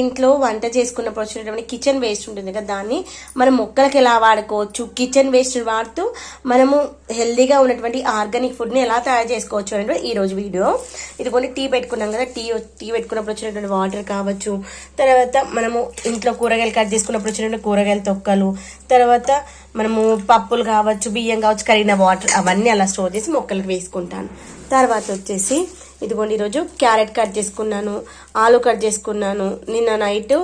ఇంట్లో వంట చేసుకున్నప్పుడు వచ్చినటువంటి కిచెన్ వేస్ట్ ఉంటుంది కదా దాన్ని మనం మొక్కలకి ఎలా వాడుకోవచ్చు? కిచెన్ వేస్ట్ వాడుతూ మనము హెల్దీగా ఉన్నటువంటి ఆర్గానిక్ ఫుడ్ని ఎలా తయారు చేసుకోవచ్చు అనేది ఈ రోజు వీడియో. ఇది కొన్ని టీ పెట్టుకున్నాం కదా టీ టీ పెట్టుకున్నప్పుడు వచ్చినటువంటి వాటర్ కావచ్చు తర్వాత మనము ఇంట్లో కూరగాయలు కట్ చేసుకున్నప్పుడు వచ్చినటువంటి కూరగాయల తొక్కలు తర్వాత మనము పప్పులు కావచ్చు బియ్యం కావచ్చు కరిగిన వాటర్ అవన్నీ అలా స్టోర్ చేసి మొక్కలకు వేసుకుంటాను. తర్వాత వచ్చేసి ఇదిగోండి ఈరోజు క్యారెట్ కట్ చేసుకున్నాను ఆలు కట్ చేసుకున్నాను. నిన్న నైట్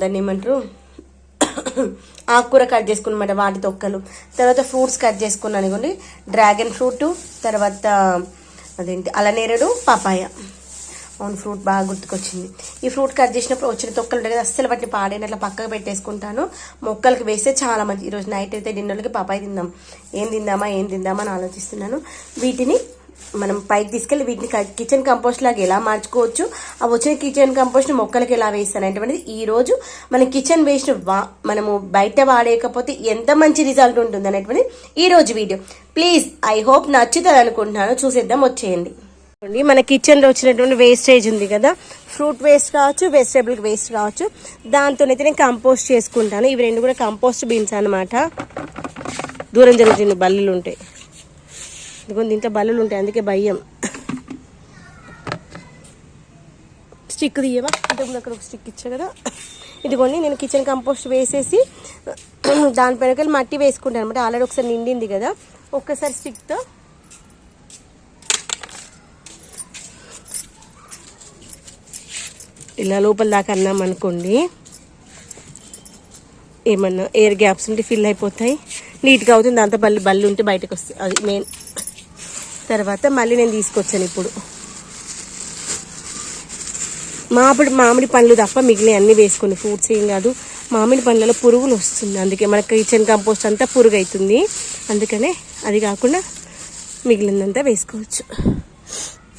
దాన్ని ఏమంటారు? ఆకుకూర కట్ చేసుకున్నమాట వాటి తొక్కలు. తర్వాత ఫ్రూట్స్ కట్ చేసుకున్నాను ఇదిగోండి. డ్రాగన్ ఫ్రూట్ తర్వాత అదేంటి? అలనేరడు పపాయ. అవును ఫ్రూట్ బాగా గుర్తుకొచ్చింది. ఈ ఫ్రూట్ కట్ చేసినప్పుడు వచ్చిన తొక్కలు ఉంటాయి కదా అస్సలు వాటిని పాడైన అట్లా పక్కకు పెట్టేసుకుంటాను. మొక్కలకి వేస్తే చాలా మంచి ఈరోజు నైట్ అయితే డిన్నర్లకి పపాయ తిందాం. ఏం తిందామా ఏం తిందామా అని ఆలోచిస్తున్నాను. వీటిని మనం పైకి తీసుకెళ్ళి వీటిని కిచెన్ కంపోస్ట్ లాగా ఎలా మార్చుకోవచ్చు? ఆ వచ్చిన కిచెన్ కంపోస్ట్ మొక్కలకి ఎలా వేస్తాను ఈ రోజు మన కిచెన్ వేస్ట్ వా మనము బయట వాడేయకపోతే ఎంత మంచి రిజల్ట్ ఉంటుంది అనేటువంటిది ఈ రోజు వీడియో ప్లీజ్ ఐ హోప్ నచ్చుతుంది అనుకుంటున్నాను. చూసేద్దాం వచ్చేయండి. మన కిచెన్లో వచ్చినటువంటి వేస్టేజ్ ఉంది కదా. ఫ్రూట్ వేస్ట్ కావచ్చు వెజిటేబుల్ వేస్ట్ కావచ్చు. దాంతోనైతే నేను కంపోస్ట్ చేసుకుంటాను. ఇవి రెండు కూడా కంపోస్ట్ బీన్స్ అనమాట దూరం జరుగుతుంది బల్లులు ఉంటాయి. ఇదిగో దీంట్లో బల్లులు ఉంటాయి అందుకే భయం. స్టిక్ తీయవా? ఇంతకుముందు అక్కడ ఒక స్టిక్ ఇచ్చా కదా. ఇదిగోండి నేను కిచెన్ కంపోస్ట్ వేసేసి దానిపైన మట్టి వేసుకుంటాను అనమాట. ఆల్రెడీ ఒకసారి నిండింది కదా. ఒక్కసారి స్టిక్తో. ఇలా లోపల దాకా అన్నాం అనుకోండి ఏమన్నా ఎయిర్ గ్యాప్స్ ఉంటే ఫిల్ అయిపోతాయి. నీట్గా అవుతుంది దాంతో బల్లి బల్లి ఉంటే బయటకు వస్తుంది అది మెయిన్ తర్వాత మళ్ళీ నేను తీసుకొచ్చాను ఇప్పుడు. మామిడి మామిడి పండ్లు తప్ప మిగిలిన అన్నీ వేసుకుని ఫ్రూట్స్ ఏం కాదు. మామిడి పండ్లలో పురుగులు వస్తుంది అందుకే మన కిచెన్ కంపోస్ట్ అంతా పురుగు అవుతుంది అందుకనే అది కాకుండా మిగిలిందంతా వేసుకోవచ్చు.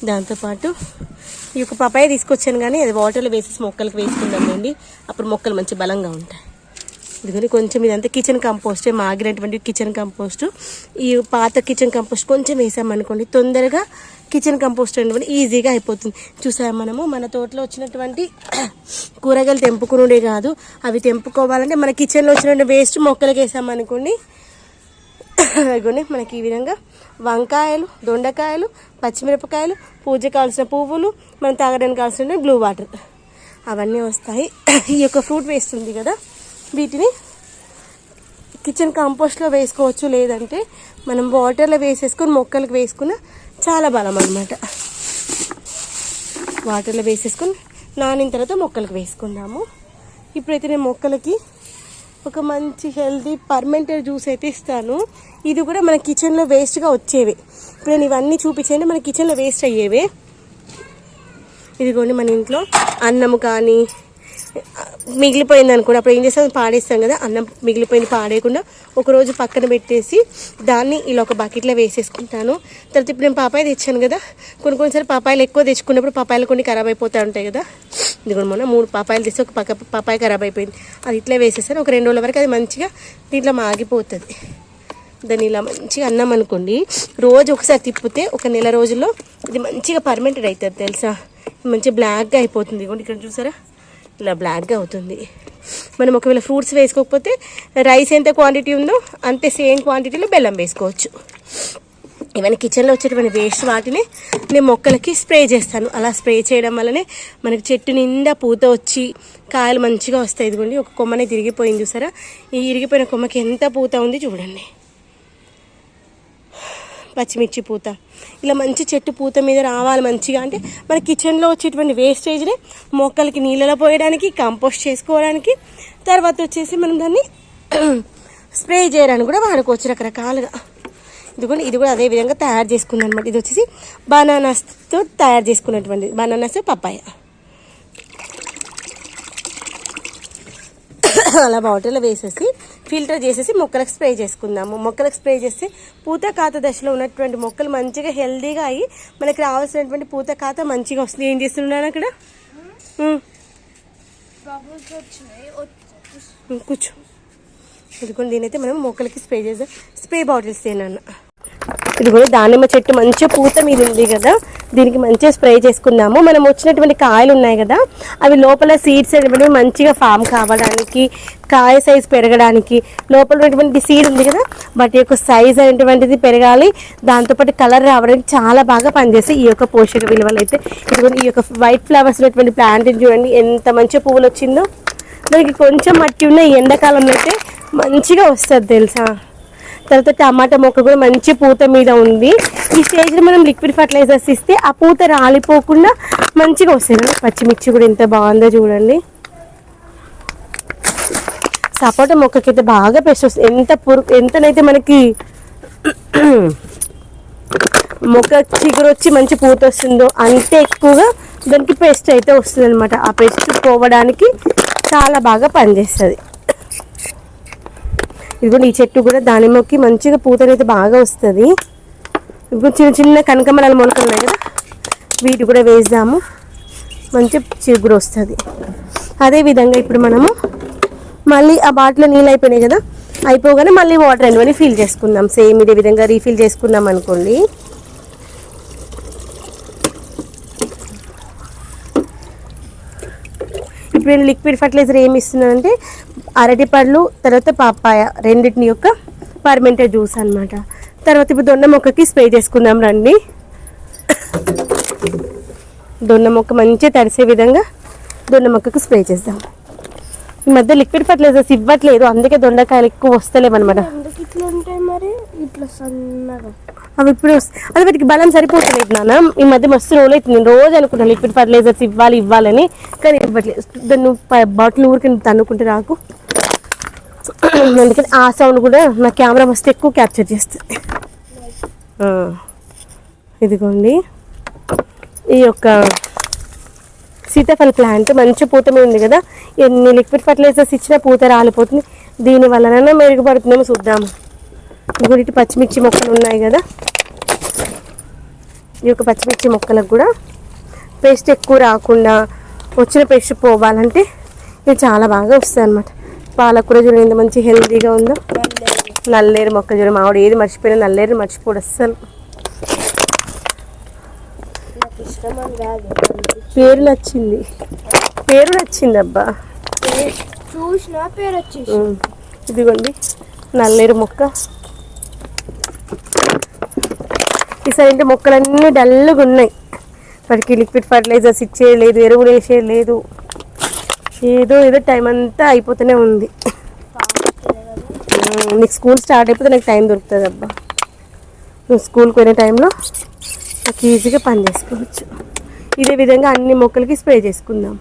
దాంతోపాటు ఈ యొక్క పపాయ తీసుకొచ్చాను కానీ అది వాటర్లో వేసేసి మొక్కలకు వేసుకుందామండి అప్పుడు మొక్కలు మంచి బలంగా ఉంటాయి. ఇదిగోని కొంచెం ఇదంతా కిచెన్ కంపోస్ట్ మాగినటువంటి కిచెన్ కంపోస్ట్ ఈ పాత కిచెన్ కంపోస్ట్ కొంచెం వేసామనుకోండి తొందరగా కిచెన్ కంపోస్ట్ అనేది ఈజీగా అయిపోతుంది. చూసాము మనము? మన తోటలో వచ్చినటువంటి కూరగాయలు తెంపుకునే కాదు అవి తెంపుకోవాలంటే మన కిచెన్లో వచ్చినటువంటి వేస్ట్ మొక్కలకు వేసామనుకోండి ఇదిగోండి మనకి ఈ విధంగా వంకాయలు దొండకాయలు పచ్చిమిరపకాయలు పూజ కావాల్సిన పువ్వులు మనం తాగడానికి కావాల్సిన బ్లూ వాటర్ అవన్నీ వస్తాయి. ఈ యొక్క ఫ్రూట్ వేస్ట్ ఉంది కదా? వీటిని కిచెన్ కంపోస్ట్లో వేసుకోవచ్చు లేదంటే మనం వాటర్లో వేసేసుకొని మొక్కలకు వేసుకున్న చాలా బలం అనమాట వాటర్లో వేసేసుకొని నానిన తర్వాత మొక్కలకు వేసుకుందాము. ఇప్పుడైతే నేను మొక్కలకి ఒక మంచి హెల్తీ పర్మెంటెడ్ జ్యూస్ అయితే ఇస్తాను. ఇది కూడా మన కిచెన్లో వేస్ట్గా వచ్చేవి. ఇప్పుడు నేను ఇవన్నీ చూపించండి మన కిచెన్లో వేస్ట్ అయ్యేవే. ఇదిగోండి మన ఇంట్లో అన్నము కానీ మిగిలిపోయింది అనుకోండి అప్పుడు ఏం చేస్తాం పాడేస్తాం కదా అన్నం మిగిలిపోయింది పాడేయకుండా ఒకరోజు పక్కన పెట్టేసి దాన్ని ఇలా ఒక బకెట్లో వేసేసుకుంటాను. తర్వాత ఇప్పుడు నేను పాపాయ తెచ్చాను కదా కొన్ని కొన్నిసార్లు పాపాయలు ఎక్కువ తెచ్చుకున్నప్పుడు పాపాయలు కొన్ని ఖరాబ్ అయిపోతూ ఉంటాయి కదా. ఇది కూడా మొన్న మూడు పాపాయలు తెస్తే ఒక పక్క పాపాయ ఖరాబ్ అయిపోయింది. అది ఇట్లా వేసేస్తాను. ఒక రెండు రోజుల వరకు అది మంచిగా దీంట్లో మాగిపోతుంది. దాన్ని ఇలా మంచిగా అన్నాం అనుకోండి రోజు ఒకసారి తిప్పితే ఒక నెల రోజుల్లో ఇది మంచిగా పర్మనెంటెడ్ అవుతుంది తెలుసా? మంచిగా బ్లాక్గా అయిపోతుంది. ఇదిగోండి ఇక్కడ చూసారా? ఇలా బ్లాక్గా అవుతుంది. మనం ఒకవేళ ఫ్రూట్స్ వేసుకోకపోతే రైస్ ఎంత క్వాంటిటీ ఉందో అంతే సేమ్ క్వాంటిటీలో బెల్లం వేసుకోవచ్చు. ఇవన్నీ కిచెన్లో వచ్చేటువంటి వేస్ట్ వాటిని నేను మొక్కలకి స్ప్రే చేస్తాను. అలా స్ప్రే చేయడం వల్లనే మనకి చెట్టు నిండా పూత వచ్చి కాయలు మంచిగా వస్తాయి. ఇదిగోండి ఒక కొమ్మనే తిరిగిపోయింది చూసారా? ఈ ఇరిగిపోయిన కొమ్మకి ఎంత పూత ఉంది చూడండి. పచ్చిమిర్చి పూత. ఇలా మంచి చెట్టు పూత మీద రావాలి మంచిగా అంటే మన కిచెన్లో వచ్చేటువంటి వేస్టేజ్ని మొక్కలకి నీళ్ళలో పోయడానికి కంపోస్ట్ చేసుకోవడానికి. తర్వాత వచ్చేసి మనం దాన్ని స్ప్రే చేయడానికి కూడా వాడుకోవచ్చు రకరకాలుగా. ఇది కూడా ఇది కూడా అదే విధంగా తయారు చేసుకుంది అనమాట ఇది వచ్చేసి బనానాస్తో తయారు చేసుకున్నటువంటిది. Bananas papaya. అలా వాటర్లో వేసేసి ఫిల్టర్ చేసేసి మొక్కలకు స్ప్రే చేసుకుందాము. మొక్కలకు స్ప్రే చేస్తే పూత కాత దశలో ఉన్నటువంటి మొక్కలు మంచిగా హెల్దీగా అయ్యి మనకి రావాల్సినటువంటి పూత కాత మంచిగా వస్తుంది. ఏం చేస్తున్నాను అక్కడ కూర్చో. ఇదిగోండి దీనైతే మనం మొక్కలకి స్ప్రే చేద్దాం. స్ప్రే బాటిల్స్ తేనన్న ఇదిగోండి దానిమ్మ చెట్టు మంచిగా పూత మీద ఉంది కదా. దీనికి మంచిగా స్ప్రే చేసుకుందాము. మనం వచ్చినటువంటి కాయలు ఉన్నాయి కదా అవి లోపల సీడ్స్ అనేటువంటివి మంచిగా ఫామ్ కావడానికి కాయ సైజ్ పెరగడానికి లోపల ఉన్నటువంటి సీడ్ ఉంది కదా వాటి యొక్క సైజ్ అనేటువంటిది పెరగాలి. దాంతోపాటు కలర్ రావడానికి చాలా బాగా పనిచేస్తాయి. ఈ యొక్క పోషక విలువలు అయితే ఇటువంటి ఈ యొక్క వైట్ ఫ్లవర్స్ ఉన్నటువంటి ప్లాంట్ చూడండి ఎంత మంచి పువ్వులు వచ్చిందో. దానికి కొంచెం మట్టి ఉన్న ఎండాకాలంలో అయితే మంచిగా వస్తుంది తెలుసా? తర్వాత టమాటా మొక్క కూడా మంచి పూత మీద ఉంది. ఈ స్టేజ్లో మనం లిక్విడ్ ఫర్టిలైజర్స్ ఇస్తే ఆ పూత రాలిపోకుండా మంచిగా వస్తుంది పచ్చిమిర్చి కూడా ఎంత బాగుందో చూడండి. సపోటా మొక్కకైతే బాగా పెస్ట్ వస్తుంది ఎంత పురు ఎంతనైతే మనకి మొక్క చిగురు వచ్చి మంచి పూత వస్తుందో అంతే ఎక్కువగా దానికి పెస్ట్ అయితే వస్తుంది అనమాట ఆ పెస్ట్ పోవడానికి చాలా బాగా పనిచేస్తుంది. ఇదిగోండి ఈ చెట్టు కూడా దానిమ్మకి మంచిగా పూతనైతే బాగా వస్తుంది. ఇప్పుడు చిన్న చిన్న కనకమరాల మొలకలు ఉన్నాయి కదా వీటి కూడా వేద్దాము మంచి చిగురు వస్తుంది. అదేవిధంగా ఇప్పుడు మనము మళ్ళీ ఆ బాటిల్ నీళ్ళు అయిపోయినాయి కదా అయిపోగానే మళ్ళీ వాటర్ అనేవని ఫిల్ చేసుకుందాం. సేమ్ ఇదే విధంగా రీఫిల్ చేసుకున్నాం అనుకోండి. ఇప్పుడు నేను లిక్విడ్ ఫర్టిలైజర్ ఏమి ఇస్తున్నానంటే అరటిపళ్ళు తర్వాత పాపాయ రెండింటిని యొక్క పర్మెంటెడ్ జ్యూస్ అనమాట తర్వాత ఇప్పుడు దొండ మొక్కకి స్ప్రే చేసుకుందాం రండి. దొండ మొక్క మంచిగా తడిసే విధంగా దొండ మొక్కకు స్ప్రే చేద్దాం. ఈ మధ్య లిక్విడ్ ఫర్టిలైజర్స్ ఇవ్వట్లేదు అందుకే దొండకాయలు ఎక్కువ వస్తలేమన్నమాట మరి ఇట్లా అవి ఇప్పుడు అది వీటికి బలం సరిపోతలేదు నాన్న. ఈ మధ్య మస్తు రోజులు అవుతుంది రోజు అనుకుంటాను లిక్విడ్ ఫర్టిలైజర్స్ ఇవ్వాలి ఇవ్వాలని కానీ ఇవ్వట్లేదు. దాన్ని బాటిల్ ఊరికి తన్నుకుంటే రాకు. అందుకని ఆ సౌండ్ కూడా నా కెమెరా మస్తు ఎక్కువ క్యాప్చర్ చేస్తుంది. ఇదిగోండి. ఈ యొక్క సీతాఫల ప్లాంట్ మంచి పూత ఉంది కదా ఎన్ని లిక్విడ్ ఫర్టిలైజర్స్ ఇచ్చినా పూత రాలిపోతుంది. దీని వలన మెరుగుపడుతుందేమో చూద్దాము. ఇంకోటి ఇటు పచ్చిమిర్చి మొక్కలు ఉన్నాయి కదా. ఈ యొక్క పచ్చిమిర్చి మొక్కలకు కూడా పేస్ట్ ఎక్కువ రాకుండా వచ్చిన పేస్ట్ పోవాలంటే ఇది చాలా బాగా వస్తుంది అనమాట పాలకూర చూడండి ఎంత మంచి హెల్తీగా ఉందో. నల్లేరు మొక్క చూడండి మామిడి ఏది మర్చిపోయినా నల్లేరు మర్చిపోడు అస్సలు. పేరు నచ్చింది. పేరు నచ్చింది అబ్బా. చూసిన పేరు వచ్చేసి ఉమ్. ఇదిగోండి నల్లేరు మొక్క. ఈసారి అంటే మొక్కలన్నీ డల్గా ఉన్నాయి. వాటికి లిక్విడ్ ఫర్టిలైజర్స్ ఇచ్చేయలేదు ఎరువులు వేసేయలేదు. ఏదో ఏదో టైం అంతా అయిపోతూనే ఉంది. నీకు స్కూల్ స్టార్ట్ అయిపోతే నాకు టైం దొరుకుతుంది అబ్బా. నువ్వు స్కూల్కి పోయిన టైంలో నాకు ఈజీగా పని చేసుకోవచ్చు. ఇదే విధంగా అన్ని మొక్కలకి స్ప్రే చేసుకుందాం.